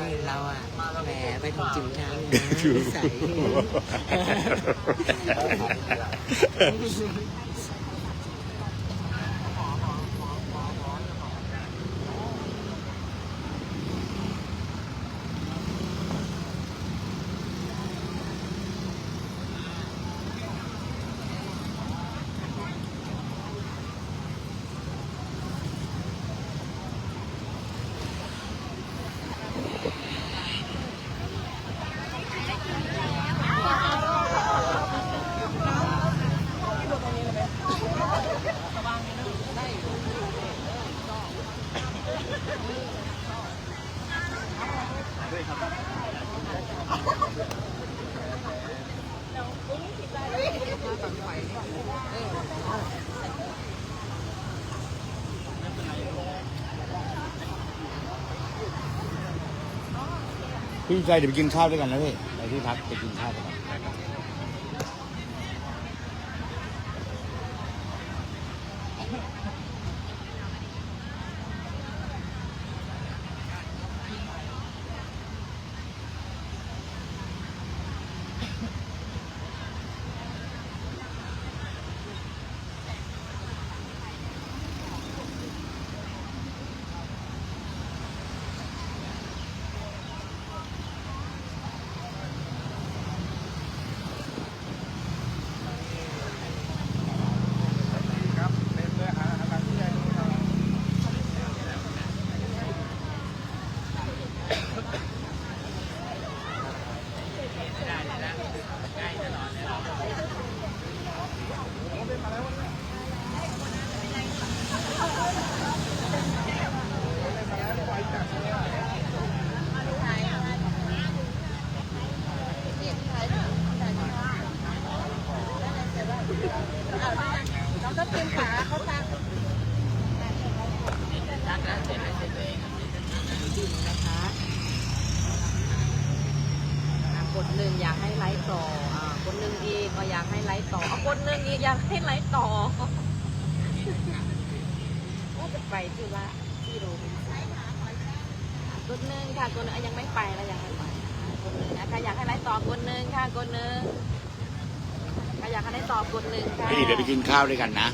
นี่เราอะแหมไปถึงจิ๋วน้ำนะใส่ พี่ชายเดี๋ยวไปกินข้าวด้วยกันนะพี่ไปที่พักไปกินข้าวด้วยกัน อะกดหนึ่งอยากให้ไลฟ์ต่ออ่ากดหนึ่งอีกก็อยากให้ไลฟ์ต่อเอากดหนึ่งอีกอยากให้ไลฟ์ต่อว่า จะไปที่ละที่โร่กดหนึ่งค่ะกดหนึ่งยังไม่ไปแล้วยังไม่ไปกดหนึ่งนะคะอยากให้ไลฟ์ต่อกดหนึ่งค่ะกดหนึ่งใครอยากให้ไลฟ์ต่อกดหนึ่งค่ะพี่เดี๋ยวไปกินข้าวด้วยกันนะ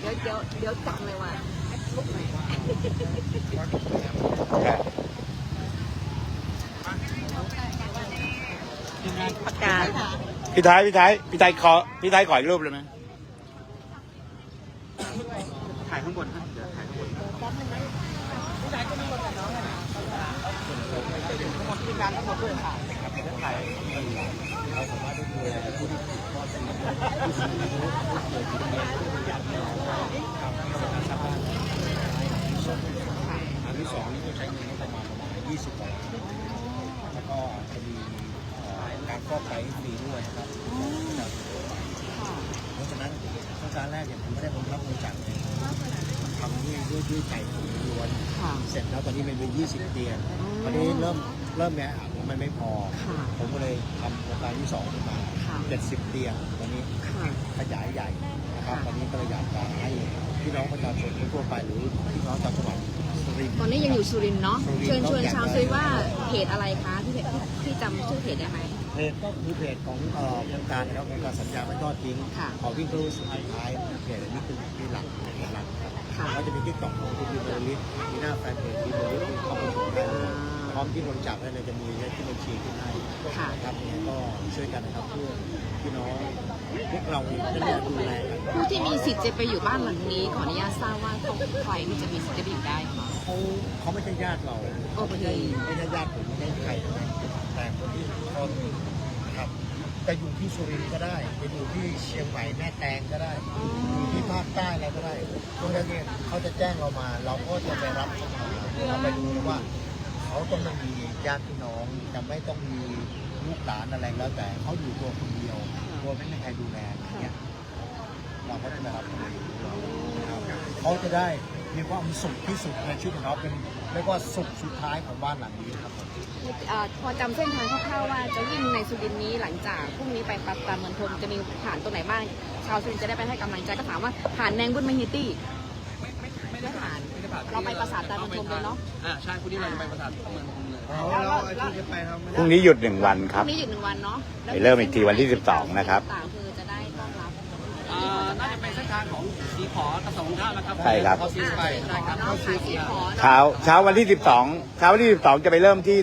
เดี๋ยวเดี๋ยวเดี๋ยวจังเลยว่ะลุกไหนประกาศพี่ไทยพี่ไทยพี่ไทยขอพี่ไทยขออีกรูปเลยไหม ถ่ายข้างบนครับเดี๋ยวถ่ายข้างบน อันที่สองนี่ก็ใช้เงินประมาณประมาณ20กว่าล้านแล้วก็จะมีเอ่อการฟอกไตฟรีด้วยนะครับเพราะฉะนั้นโครงการแรกเนี่ยผมไม่ได้บังคับบริจาคเลยทำด้วยด้วยด้วยใจผมล้วนค่ะเสร็จแล้วตอนนี้มันเป็น20เตียงตอนนี้เริ่ม เริ่มแออัดมันไม่พอ ค่ะ ผมก็เลยทำโครงการที่สองขึ้นมาค่ะ 70 เตียงตอนนี้ค่ะ ขยายใหญ่นะครับค่ะตอนนี้ก็เลยอยากจะให้พี่น้องประชาชนทั่วไปหรือพี่น้องชาวจังหวัดสุรินทร์ ตอนนี้ยังอยู่สุรินทร์เนาะสุริเชินญทร์ชวนต้องชาวอยากซุยว่าเพจอะไรคะที่ที่ที่จำชื่อเพจได้ไหม เพจก็คือเพจของเอ่อโครงการนะครับโครงการสัญญาไม่ทอดทิ้งค่ะ ขอวิ่งทะลุสุดท้ายเพจอันนี้คือที่หลักเป็นหลักครับค่ะแล้วจะมีทิกตอกของคุณบิวเบอร์ลิสมีหน้าแฟนเพจบิวเบอร์ลิสเข้าไปดูได้เลย พร้อมที่บริจาคได้เลยจะมีเลขที่บัญชีขึ้นให้ค่ะนะครับยังไงก็ช่วยกันนะครับเพื่อพี่น้องพวกเราเองจะได้ดูแลกันผู้ที่มีสิทธิ์จะไปอยู่บ้านหลังนี้ขออนุญาตทราบว่าต้องใครที่จะมีสิทธิ์จะไปอยู่ได้คะเขาเขาไม่ใช่ญาติเราโอเคไม่ใช่ไม่ใช่ญาติผมไม่ใช่ใครนะแต่คนที่เขานะครับจะอยู่ที่สุรินทร์ก็ได้จะอยู่ที่เชียงใหม่แม่แตงก็ได้อยู่ที่ภาคใต้อะไรก็ได้เพราะฉะนั้นเนี่ยเขาจะแจ้งเรามา เราก็จะไปรับเขามาเราไปดูว่า เขาต้องไม่มีญาติพี่น้องจะไม่ต้องมีลูกหลานอะไรแล้วแต่เขาอยู่ตัวคนเดียวตัวไม่มีใครดูแลอย่างเงี้ยเราก็จะไปรับเขามาอยู่เรานะครับเขาจะได้มีความสุขที่สุดในชีวิตของเขาเป็นเรียกว่าสุขสุดท้ายของบ้านหลังนี้ครับผมเอ่อพอจำเส้นทางคร่าวๆว่าจะวิ่งในสุรินทร์นี้หลังจากพรุ่งนี้ไปปัตตาเมืองพลจะมีผ่านตัวไหนบ้างชาวสุรินทร์จะได้ไปให้กำลังใจก็ถามว่าผ่านแนงบุญมหิตี้ เราไปปราสาทตาพนมเลยเนาะอ่าใช่พรุ่งนี้เราจะไปปราสาทเมืองพนมเลยแล้วอาทิตย์จะไปเราไม่พรุ่งนี้หยุดหนึ่งวันคพรับรุ่งนี้หยุดหนึ่งวันเนาะแล้วไปเริ่มอีกทีวันที่12นะครับ ต่างๆคือจะได้ต้อนรับอ่าน่าจะเป็นเส้นทางของสีขอกระสงท่านะครับใช่ครับ เขาซีไปใช่ครับเนาะขายสีขอเช้าเช้าวันที่ 12 เช้าวันที่ 12 จะไปเริ่มที่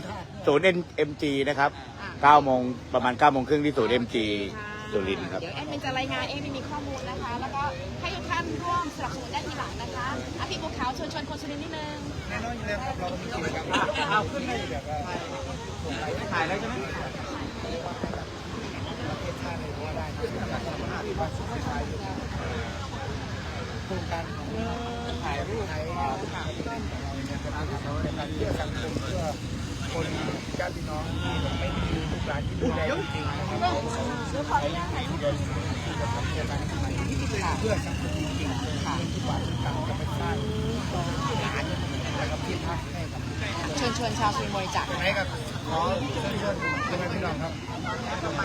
ศูนย์ MG นะครับ9โมงประมาณ9โมงครึ่งที่ศูนย์ MG สุรินทร์ครับ เดี๋ยวแอดมินจะรายงานเองไม่มีข้อมูลนะคะ แล้วก็ให้ทุกท่านร่วมสนับสนุนได้ทีหลังนะคะอะพี่บัว ขาวชวนชวนคนสุรินทร์นิดนึงแน่นอนอยู่แล้วครับเรามีกิจกรรมเอาขึ้นเลยถ่ายแล้วใช่ไหมโครงการของถ่ายรูปถ่ายภาพในการเพื่อสังคมเพื่อคนญาติพี่น้องที่ไม่มีลูกหลานที่ดูแลจริงๆนะครับเพื่อสังคมจริง ๆทุกวันต่างจะไปสร้างหลานนะครับที่พักให้กับเชิญชวนชาวสุรินทร์บริจาคไหนกับขอเชิญชวนใช่ไหมพี่น้องครับ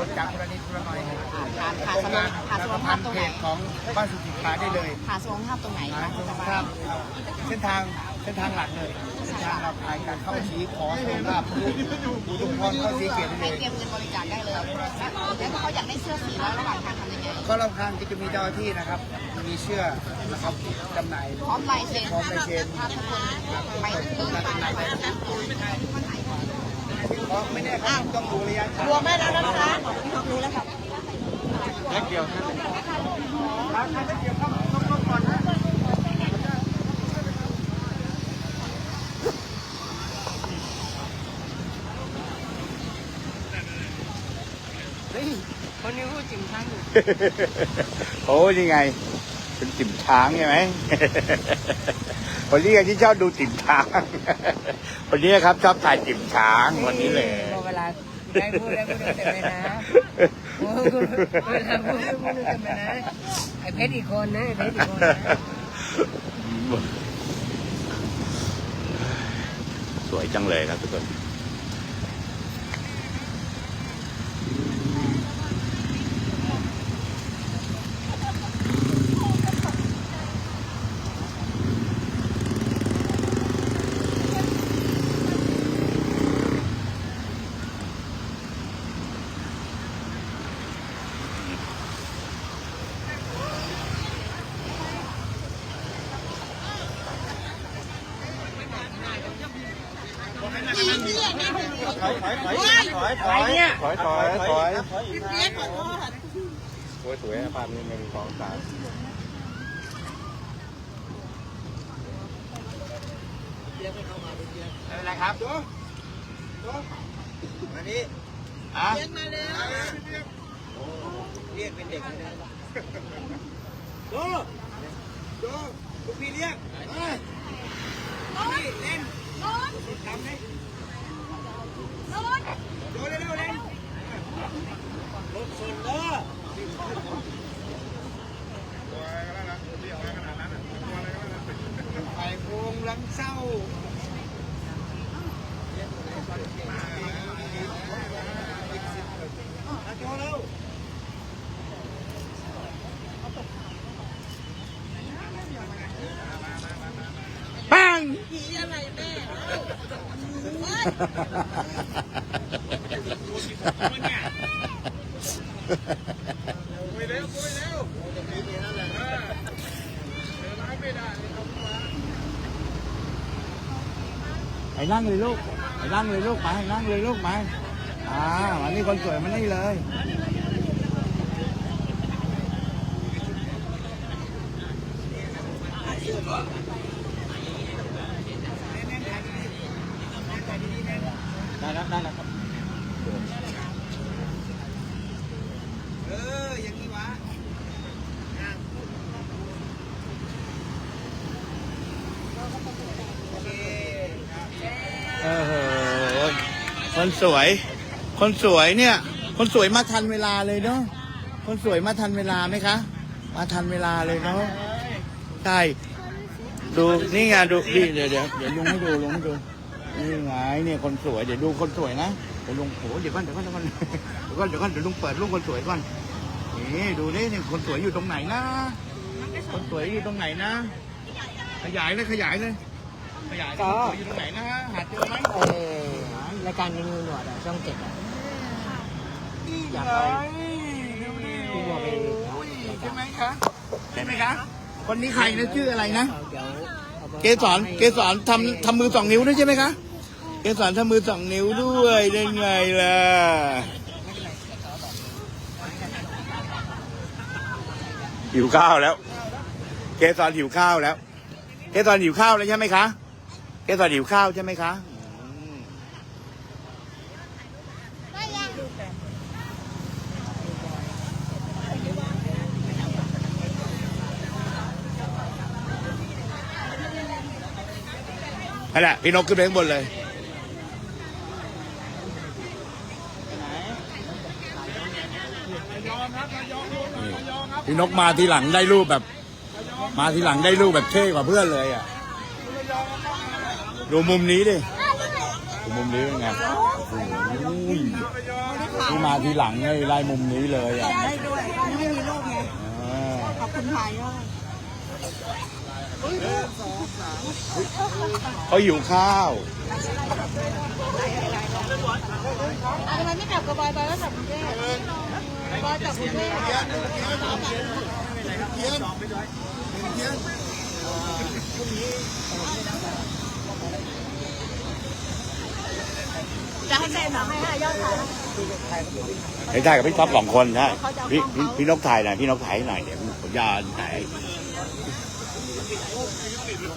รถจักรคนละนิดคนละหน่อยผ่านผ่านโครงสมงานผ่านแล้วสมก็ภาพัพนตรงเพไหนจของบ้านสุขิตาได้เลยผ่านสมภาพตรงไหนทาคะงตรงข้ามเส้นทางเส้นทางหลักเลยเส้นทางเราพายการเข้าชี้ขอตรงข้ามอุดมพรเข้าสีเกียรติให้เลยเตรียมเงินบริจาคได้เลยแล้วเขาอยากได้เสื้อสีแล้วระหว่างทางทำยังไงก็เราทางที่จะมีเจ้าหน้าที่นะครับ มีเชื่อนะครับจำหน่ายพร้อมลายเซ็นพร้อมลายเซ็น ภาพทุกคนไปถึงไปเพราะไม่แน่ครับต้องดูระยะทางรวมได้แล้วนะคะรู้แล้วค่ะแค่เดียวนะเฮ้ยคนนี้พูดจริงทั้งโอ้ยังไง เป็นติ่มช้างใช่ไหมคนนี้ไงที่ชอบดูติ่มช้างคนนี้ครับชอบถ่ายติ่มช้างวันนี้เลยพอเวลาได้พูดได้พูดเต็มเลยนะโอ้โหเวลาพูดได้พูดเต็มเลยนะไอ้เพชรอีกคนนะไอ้เพชรอีกคนนะสวยจังเลยครับทุกคน ถอยถอยถอยถอยถอยเนี่ยถอยถอยถอยโอ้ยสวยภาพนี้หนึ่งสองสามไม่เป็นไรครับดูดูมาดิอะเรียกมาเลยเรียกเป็นเด็กเลยดูดูลูกพี่เรียกมาพี่เล่นทำไหมดูเร็วๆเล่นรถส่วนเด้อไปโพงหลังเศร้า ปัง ไอ้นั่งเลยลูก ไอ้นั่งเลยลูกไปนั่งเลยลูกไปอ่าวันนี้คนสวยมานี่เลยได้แล้วได้แล้วครับ เออ อย่างนี้วะ โอเค เออคน สวย คนสวยเนี่ย คนสวยมาทันเวลาเลยเนาะคนสวยมาทันเวลาไหมคะ มาทันเวลาเลยเนาะใช่ดูนี่ไงดูนี่เดี๋ยวเดี๋ยวเดี๋ยวลุงให้ดูลุงให้ดูนี่ไงเนี่ยคนสวยเดี๋ยวดูคนสวยนะเดี๋ยวลุงโหเดี๋ยวก่อนเดี๋ยวก่อนเดี๋ยวก่อนเดี๋ยวก่อนเดี๋ยวก่อนเดี๋ยวลุงเปิดลุงคนสวยก่อนนี่ดูนี่นี่คนสวยอยู่ตรงไหนนะ คนสวยอยู่ตรงไหนนะ ขยายเลยขยายเลยขยายก็อยู่ตรงไหนนะฮะหาเจอไหมเออ รายการมีงูหนวดอะช่องเจ็ดอะนี่อยากไงไปดูดิพี่บัวไปโอ้ยใช่ไหมคะใช่ไหมคะคนนี้ใครนะชื่ออะไรนะเดี๋ยวอาไปเกสรเกสรทำทำมือสองนิ้วด้วยใช่ไหมคะเกสรทำมือสองนิ้วด้วยได้ไงล่ะหิวข้าวแล้ว เกสรหิวข้าวแล้ว เกสรหิวข้าวแล้วใช่ไหมคะ เกสรหิวข้าวใช่ไหมคะ นั่นแหละพี่นกขึ้นไปข้างบนเลย พี่นกมาทีหลังได้รูปแบบ มาทีหลังได้รูปแบบเท่กว่าเพื่อนเลยอะ ดูมุมนี้ดิดูมุมนี้เป็นไงโอ้โหที่มาทีหลังไงไล่มุมนี้เลยอะได้ด้วยไม่มีลูกไงอ่าขอบคุณถ่ายด้วย เขาหิวข้าวทำไมไม่กลับกับบอยบอยก็กลับกรุงเทพบอยกลับกรุงเทพเทียนเทียนจะให้ใครหนังให้ห้ยอดขายเห็นถ่ายกับพี่ท็อปสองคนใช่พี่พี่นกถ่ายหน่อยพี่นกถ่ายให้หน่อยเดี๋ยวผมจะถ่าย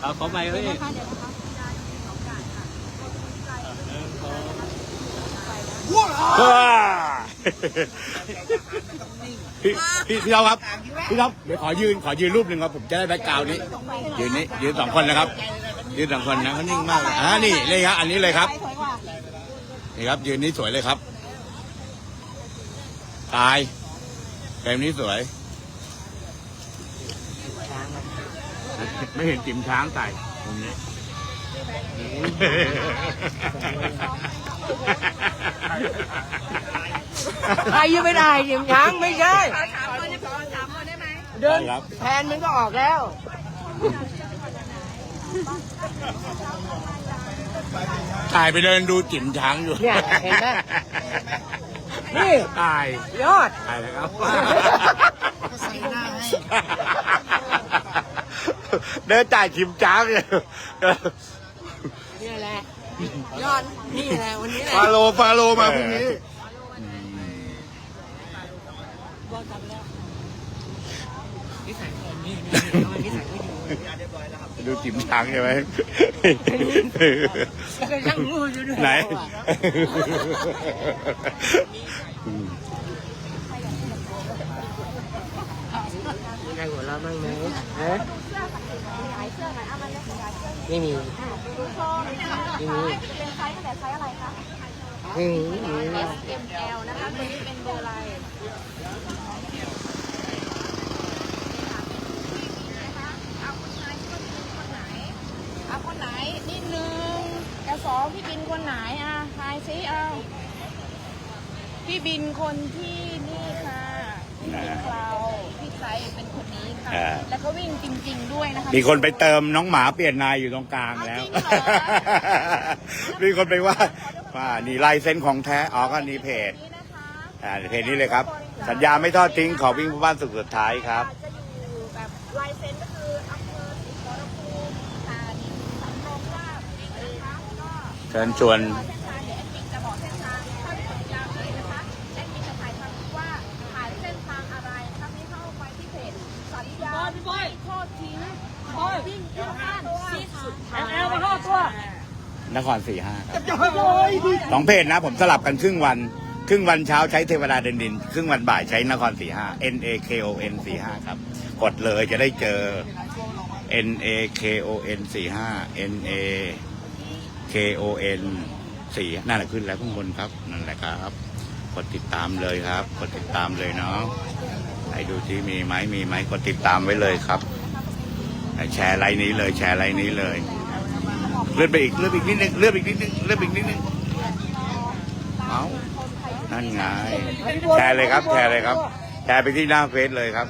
เอาขอใหม่พี่ว้าพี่พี่พี่ท็อปครับพี่ท็อปเดี๋ยวขอยืนขอยืนรูปหนึ่งครับผมจะได้แบ็คกราวด์นี้ยืนนี้ยืนสองคนนะครับ ยืนสองคนนะเขานิ่งมากเลยอ่านี่เลยครับอันนี้เลยครับนี่ครับยืนนี้สวยเลยครับ ตายเฟรมนี้สวย ไม่เห็นจิ๋มช้างใส่ตรงนี้ใครยังไม่ได้ยิมช้างไม่ใช่สามคนจะพอสามคนได้ไหมเดินครับแผนมันก็ออกแล้วถ่ายไปเดินดูจิ๋มช้างอยู่เนี่ยเห็นไหม นี่ตายยอดตายแล้วครับใส่หน้าให้เดินจ่ายจิ๋มช้างเลยนี่แหละ ยอด นี่แหละวันนี้แหละฟาโลฟาโลมาพรุ่งนี้นิสัยคนนี้นี่นิสัยไม่ดี ดูจิ๋มช้างใช่ไหมแล้วก็ช่างงูอยู่ด้วยไหน มีใครหัวเราะบ้างไหมฮะไม่มีไม่มีเป็นไซส์ตั้งแต่ไซส์อะไรคะ ไม่มีไม่มี S M L นะคะตัวนี้เป็นเบอร์อะไรเอาคนไหนคนไหนเอาคนไหนนี่หนึ่งกับส องพี่บินคนไหนอะทายซิเอาพี่บินคนที่นี่ค่ะพี่บินเราพี่ไซส์เป็นคนนี้ค่ะ อ่า แล้วก็วิ่งจริง ๆ ด้วยนะคะมีคนไปเติมน้องหมาเปลี่ยนนายอยู่ตรงกลางแล้วเอาจริงเหรอมีคนไปว่าว่านี่ลายเซ็นของแท้อ๋อก็นี่เพจ นี่นะคะอ่าเพจนี้เลยครับ สัญญาไม่ทอดทิ้งขอวิ่งบ้านสุดสุดท้ายครับ จะอยู่แบบลายเซ็นาวเลยนะคะแอดมินจะถ่ายทำว่าถ่ายเส้นทางอะไรถ้าไม่เข้าไปที่เพจสัญญาไม่ทอดทิ้งขอวิ่งเพื่อบ้านที่สุดท้ายแอลมาห้าตัวนครสี่ห้าสองเพจนะ ผมสลับกันครึ่งวัน ครึ่งวันเช้าใช้เทวดาเดินดิน ครึ่งวันบ่ายใช้นครสี่ห้า N A K O N สี่ห้าครับ กดเลยจะได้เจอ N A K O N สี่ห้า N A K O N สี่นั่นแหละขึ้นแล้วข้างบนครับนั่นแหละครับกดติดตามเลยครับกดติดตามเลยเนาะให้ดูที่มีไหมมีไหมกดติดตามไว้เลยครับแชร์ไลน์นี้เลย แชร์ไลน์นี้เลย เลื่อนไปอีกเลื่อนไปอีกนิดนึงเลื่อนไปอีกนิดนึงเลื่อนไปอีกนิดนึงเอานั่นไงแชร์เลยครับ แชร์เลยครับ แชร์ไปที่หน้าเฟซเลยครับ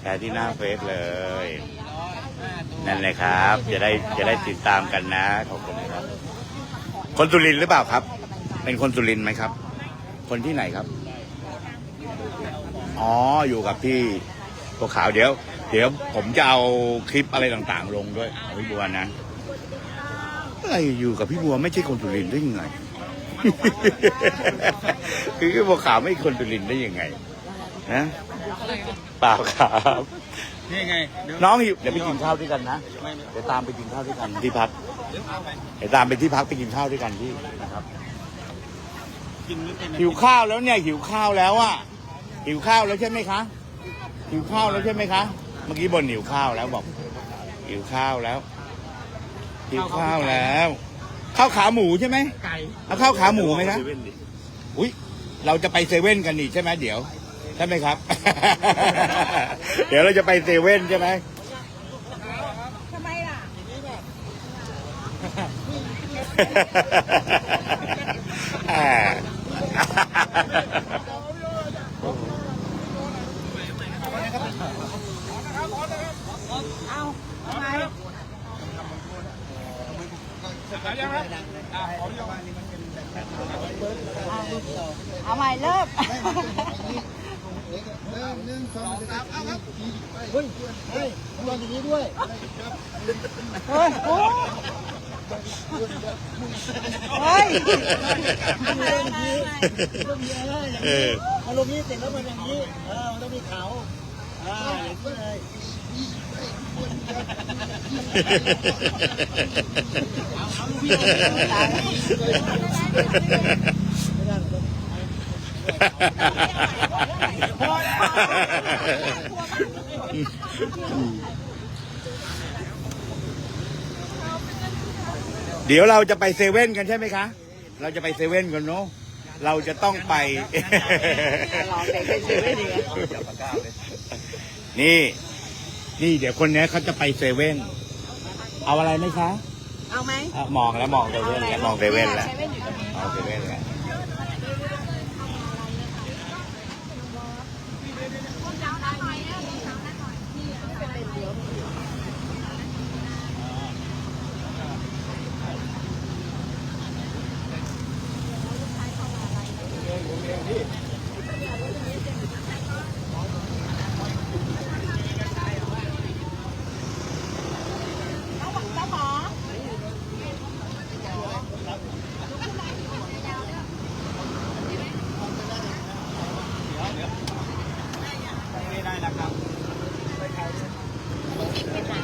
แชร์ที่หน้าเฟซเลย นั่นเลยครับ จะได้จะได้ติดตามกันนะขอบคุณ ครับคนสุรินทร์หรือเปล่าครับ เป็นคนสุรินทร์ไหมครับ คนที่ไหนครับ อ๋อ อยู่กับพี่ตัวขาวเดี๋ยว เดี๋ยวผมจะเอาคลิปอะไรต่างๆ ลงด้วยเอาพี่บัวนะอะไรอยู่กับพี่บัวไม่ใช่คนสุรินทร์ได้ยังไง คือพี่บัวขาวไม่ใช่คนสุรินทร์ได้ยังไงนะเปล่าครับนี่ไงเดี๋ยวน้องหิวเดี๋ยวไปกินข้าวด้วยกันนะเดี๋ยวตามไปกินข้าวด้วยกันที่พัก เดี๋ยวตามไปที่พักไปกินข้าวด้วยกันที่นะครับหิวข้าวแล้วเนี่ย หิวข้าวแล้วอะหิวข้าวแล้วใช่ไหมคะหิวข้าวแล้วใช่ไหมคะเมื่อกี้บนหิวข้าวแล้วบอกหิวข้าวแล้วหิวข้าวแล้วข้าวขาหมูใช่ไหมไก่เอาข้าวขาหมูไหมคะอุ้ยเราจะไปเซเว่นกันนี่ใช่ไหมเดี๋ยวใช่ไหมครับ เดี๋ยวเราจะไปเซเว่นใช่ไหม ทำไมล่ะ อ่า เอาทำไมเอาใหม่เริ่มหนึ่งสองสามเอาครับเฮ้ยเฮ้ยตองอย่างนี้ด้วยเฮ้ยโอ้ เฮ้ยเอออารมณ์นี้เสร็จแล้วมันอย่างนี้เออมันต้องมีเขาอ่าอย่างนี้เลย เดี๋ยวเราจะไปเซเว่นกันใช่ไหมคะ เราจะไปเซเว่นกันเนาะ เราจะต้องไปนี่ นี่เดี๋ยวคนนี้เขาจะไปเซเว่น เอาอะไรไหมคะเอาไหม อะมองแล้วมองเซเว่นแล้วมองเซเว่นแล้วเซเว่นอยู่ตรงนี้มองเซเว่นแล้ว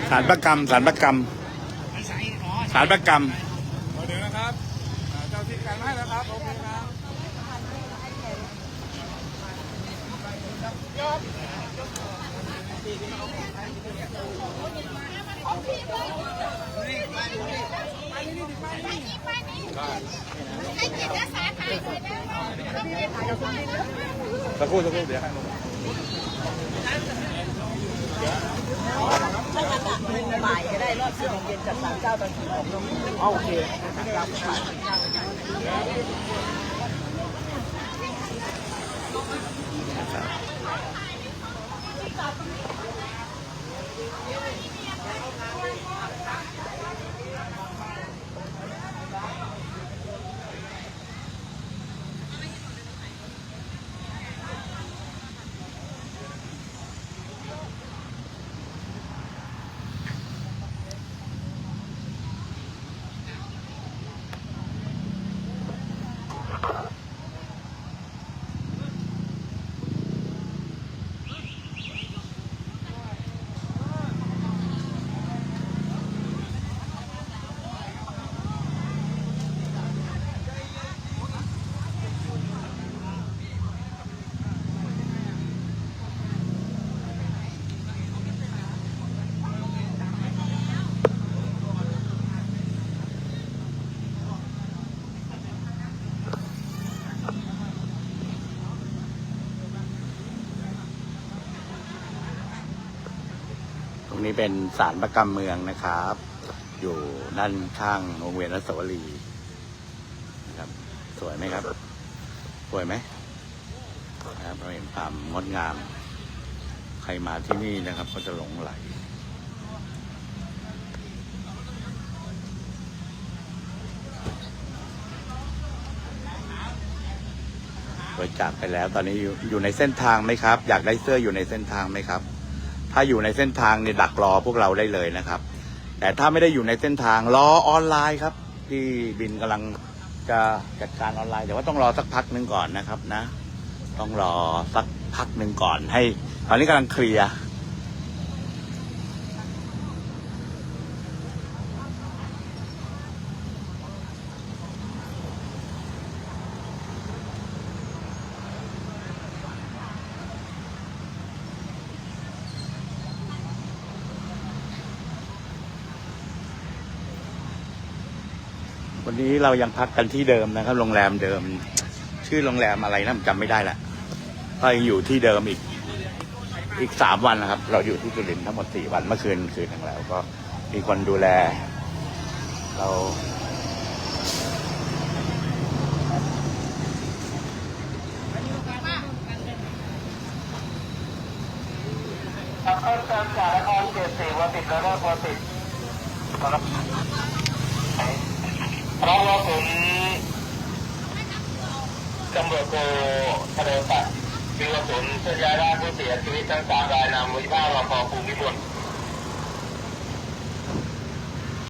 สารประกรรมสารประกรรมสารประกรรมเดี๋ยวนะครับอ่าเจ้าที่การให้แล้วครับโอเคครับสักครู่สักครู่เดี๋ยวให้ ถ้างั้นอะบ่ายก็ได้รอบสี่โมงเย็นจัดสามเจ้าตอนสี่โมงโอเคครับครับ นี้เป็นศาลประกำเมืองนะครับ อยู่ด้านข้างโรงเรียนรัศวรีนะครับ สวยไหมครับ สวยไหมนะครับเราเห็นความงดงาม ใครมาที่นี่นะครับ ก็จะหลงไหลบริจาคไปแล้ว ตอนนี้อยู่อยู่ในเส้นทางไหมครับ อยากได้เสื้ออยู่ในเส้นทางไหมครับ ถ้าอยู่ในเส้นทางเนี่ยดักรอพวกเราได้เลยนะครับ แต่ถ้าไม่ได้อยู่ในเส้นทางรอออนไลน์ครับ ที่บินกำลังจะจัดการออนไลน์แต่ว่าต้องรอสักพักหนึ่งก่อนนะครับนะ ต้องรอสักพักหนึ่งก่อนให้ ตอนนี้กำลังเคลียร์ วั นี้เรายังพักกันที่เดิมนะครับ โรงแรมเดิม ชื่อโรงแรมอะไรนะผมจำไม่ได้ละก็ยังอยู่ที่เดิมอีก อีกสามวันนะครับ เราอยู่ที่สุรินทร์ทั้งหมดสี่วันเมื่อคืนคืนหนึ่งแล้ว ก็มีคนดูแล เราเข้าตามสารครเจ็ดสี่วันติดแล้วก็พอติดครับ เพราะว่าผมตำรวจโกทะเลปัดมีกระสุนเส้นยาร่างผู้เสียชีวิตทั้งสามรายนามวิภาครอภูมิพล